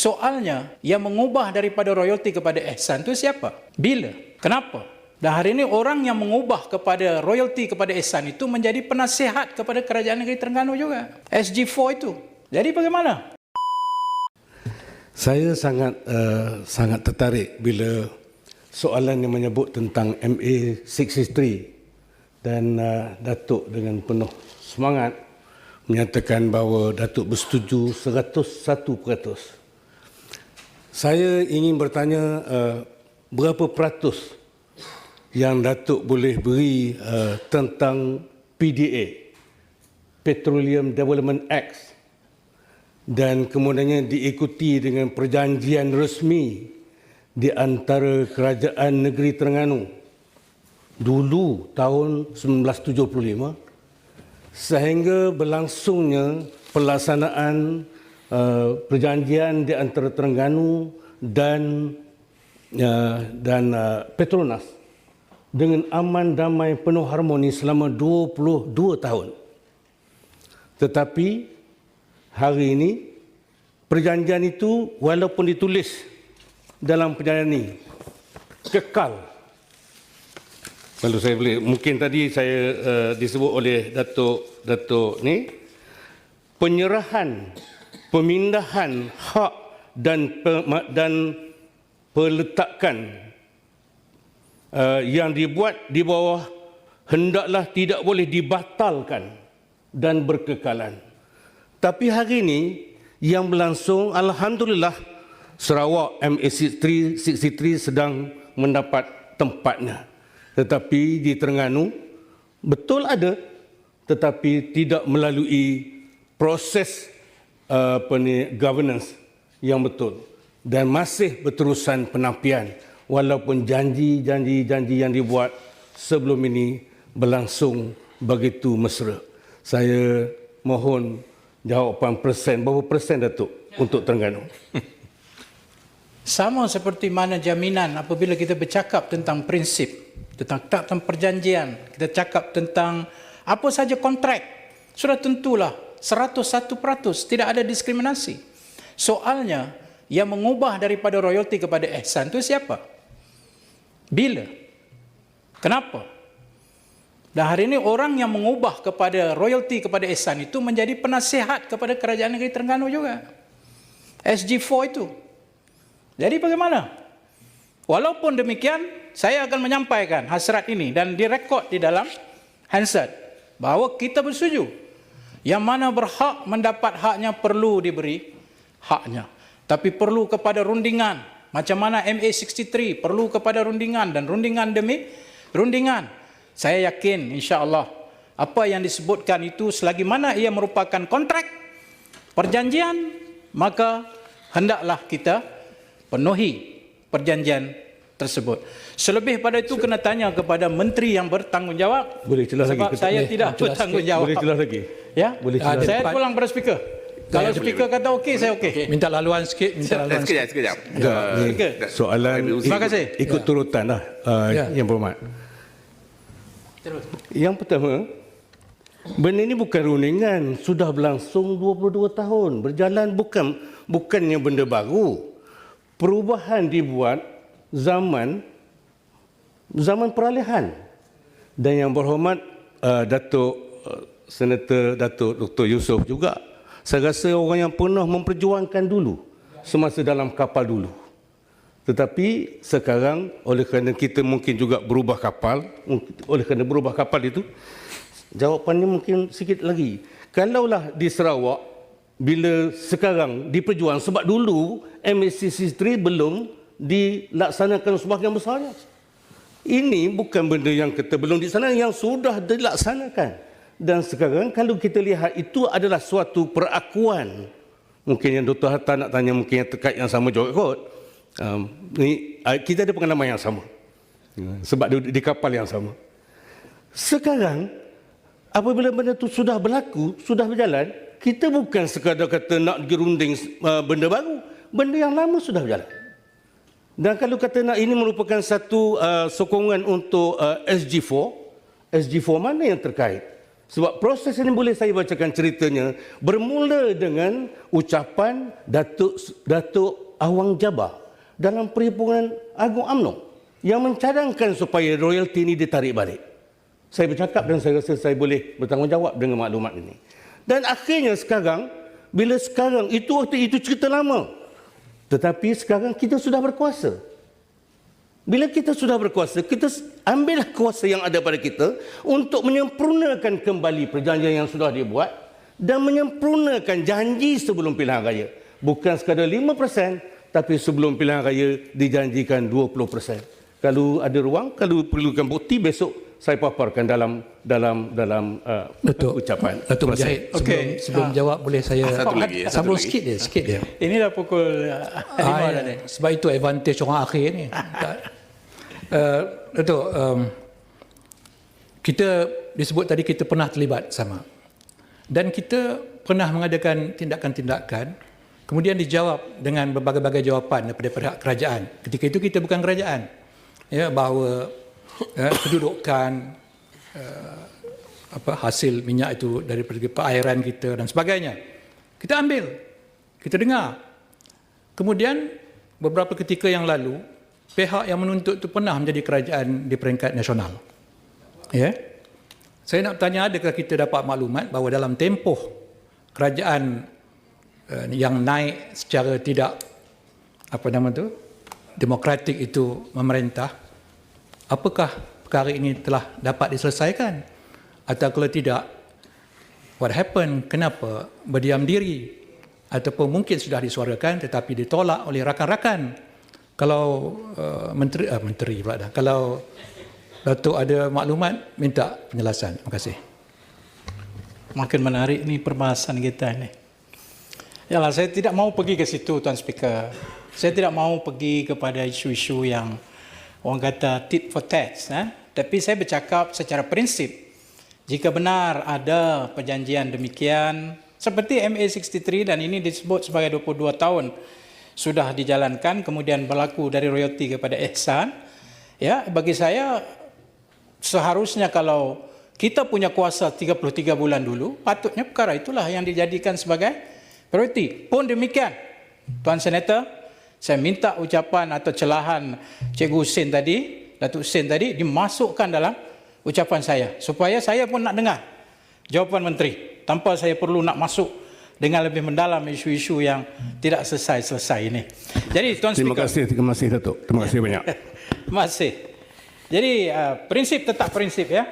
Soalnya, yang mengubah daripada royalty kepada ihsan itu siapa? Bila? Kenapa? Dan hari ini orang yang mengubah kepada royalty kepada ihsan itu menjadi penasihat kepada kerajaan negeri Terengganu juga. SG4 itu. Jadi bagaimana? Saya sangat uh, sangat tertarik bila soalan yang menyebut tentang MA 663 dan uh, Datuk dengan penuh semangat menyatakan bahawa Datuk bersetuju 101%. Saya ingin bertanya uh, berapa peratus yang Datuk boleh beri uh, tentang PDA, Petroleum Development Act? Dan kemudiannya diikuti dengan perjanjian resmi di antara kerajaan negeri Terengganu. Dulu tahun 1975 sehingga berlangsungnya pelaksanaan uh, perjanjian di antara Terengganu dan uh, dan uh, Petronas dengan aman damai penuh harmoni selama 22 tahun. Tetapi hari ini perjanjian itu walaupun ditulis dalam perjanjian ini kekal. Kalau saya boleh, mungkin tadi saya uh, disebut oleh Datuk Datuk ni penyerahan pemindahan hak dan dan peletakan uh, yang dibuat di bawah hendaklah tidak boleh dibatalkan dan berkekalan. Tapi hari ini yang berlangsung alhamdulillah Sarawak MA63 sedang mendapat tempatnya. Tetapi di Terengganu betul ada tetapi tidak melalui proses apa ni, governance yang betul dan masih berterusan penapian walaupun janji-janji-janji yang dibuat sebelum ini berlangsung begitu mesra. Saya mohon jawapan persen, berapa persen Datuk untuk Terengganu? Sama seperti mana jaminan apabila kita bercakap tentang prinsip, tentang tentang perjanjian, kita cakap tentang apa saja kontrak, sudah tentulah 101% tidak ada diskriminasi. Soalnya yang mengubah daripada royalty kepada ihsan itu siapa? Bila? Kenapa? Dan hari ini orang yang mengubah kepada royalty kepada ihsan itu menjadi penasihat kepada kerajaan negeri Terengganu juga. SG4 itu. Jadi bagaimana? Walaupun demikian, saya akan menyampaikan hasrat ini dan direkod di dalam Hansard bahawa kita bersetuju yang mana berhak mendapat haknya perlu diberi haknya. Tapi perlu kepada rundingan. Macam mana MA63 perlu kepada rundingan dan rundingan demi rundingan. Saya yakin insya Allah apa yang disebutkan itu selagi mana ia merupakan kontrak perjanjian maka hendaklah kita penuhi perjanjian tersebut. Selebih pada itu kena tanya kepada menteri yang bertanggungjawab. Boleh jelas lagi. Sebab saya Boleh tidak bertanggungjawab. Boleh jelas lagi. Ya, Boleh jelas. saya pulang pada speaker. Kalau boleh, speaker kata okey, saya okey. Minta laluan sikit, minta laluan sikit. Sekejap, sekejap. Ni Speaker. soalan Terima kasih. ikut turutan lah uh, Ya. yang berhormat. Terus. Yang pertama, benda ini bukan rundingan, sudah berlangsung 22 tahun, berjalan bukan bukannya benda baru. Perubahan dibuat zaman zaman peralihan. Dan yang berhormat uh, Datuk uh, Senator Datuk Dr. Yusof juga, saya rasa orang yang pernah memperjuangkan dulu semasa dalam kapal dulu. Tetapi sekarang oleh kerana kita mungkin juga berubah kapal, oleh kerana berubah kapal itu, jawapannya mungkin sikit lagi. Kalaulah di Sarawak, bila sekarang diperjuang, sebab dulu MSCC3 belum dilaksanakan sebahagian besarnya. Ini bukan benda yang kita belum dilaksanakan, yang sudah dilaksanakan. Dan sekarang kalau kita lihat itu adalah suatu perakuan. Mungkin yang Dr. Hatta nak tanya mungkin yang terkait yang sama juga kot. Um, ni, uh, kita ada pengalaman yang sama. Sebab di, di kapal yang sama. Sekarang, apabila benda itu sudah berlaku, sudah berjalan, kita bukan sekadar kata nak gerunding uh, benda baru. Benda yang lama sudah berjalan. Dan kalau kata nak ini merupakan satu uh, sokongan untuk uh, SG4, SG4 mana yang terkait? Sebab proses ini boleh saya bacakan ceritanya bermula dengan ucapan Datuk Datuk Awang Jabah dalam perhimpunan Agung UMNO yang mencadangkan supaya royalti ini ditarik balik. Saya bercakap dan saya rasa saya boleh bertanggungjawab dengan maklumat ini. Dan akhirnya sekarang, bila sekarang, itu waktu itu cerita lama. Tetapi sekarang kita sudah berkuasa. Bila kita sudah berkuasa, kita ambillah kuasa yang ada pada kita untuk menyempurnakan kembali perjanjian yang sudah dibuat dan menyempurnakan janji sebelum pilihan raya. Bukan sekadar 5%, tapi sebelum pilihan raya dijanjikan 20%. Kalau ada ruang, kalau perlukan bukti besok saya paparkan dalam dalam dalam uh, Datuk, ucapan. Datuk. Mujahid, sebelum, Okey. sebelum Ah. jawab boleh saya Satu lagi, satu sambung lagi. sikit dia, sikit dia. Ini dah pukul uh, lima Ah, dah ya. ni. Sebab itu advantage orang akhir ni. Uh, Datuk, um, kita disebut tadi kita pernah terlibat sama. Dan kita pernah mengadakan tindakan-tindakan kemudian dijawab dengan berbagai-bagai jawapan daripada pihak kerajaan. Ketika itu kita bukan kerajaan. Ya, bahawa ya, kedudukan uh, apa hasil minyak itu daripada perairan kita dan sebagainya. Kita ambil. Kita dengar. Kemudian beberapa ketika yang lalu pihak yang menuntut itu pernah menjadi kerajaan di peringkat nasional. Ya. Saya nak tanya adakah kita dapat maklumat bahawa dalam tempoh kerajaan uh, yang naik secara tidak apa nama tu demokratik itu memerintah apakah perkara ini telah dapat diselesaikan? Atau kalau tidak what happened? Kenapa berdiam diri? Ataupun mungkin sudah disuarakan tetapi ditolak oleh rakan-rakan? Kalau uh, menteri uh, menteri pula dah. Kalau Datuk ada maklumat minta penjelasan. Terima kasih. Makin menarik ni perbahasan kita ni. Yalah, saya tidak mau pergi ke situ, Tuan Speaker. Saya tidak mau pergi kepada isu-isu yang orang kata tit for tat. Eh? Tapi saya bercakap secara prinsip. Jika benar ada perjanjian demikian, seperti MA63 dan ini disebut sebagai 22 tahun sudah dijalankan, kemudian berlaku dari royalti kepada ihsan, ya bagi saya seharusnya kalau kita punya kuasa 33 bulan dulu, patutnya perkara itulah yang dijadikan sebagai prioriti. Pun demikian, Tuan Senator, saya minta ucapan atau celahan Cikgu Hussein tadi, Datuk Hussein tadi, dimasukkan dalam ucapan saya. Supaya saya pun nak dengar jawapan Menteri. Tanpa saya perlu nak masuk dengan lebih mendalam isu-isu yang tidak selesai-selesai ini. Jadi Tuan Terima Speaker, kasih, terima kasih Datuk. Terima kasih banyak. Terima kasih. Jadi uh, prinsip tetap prinsip ya.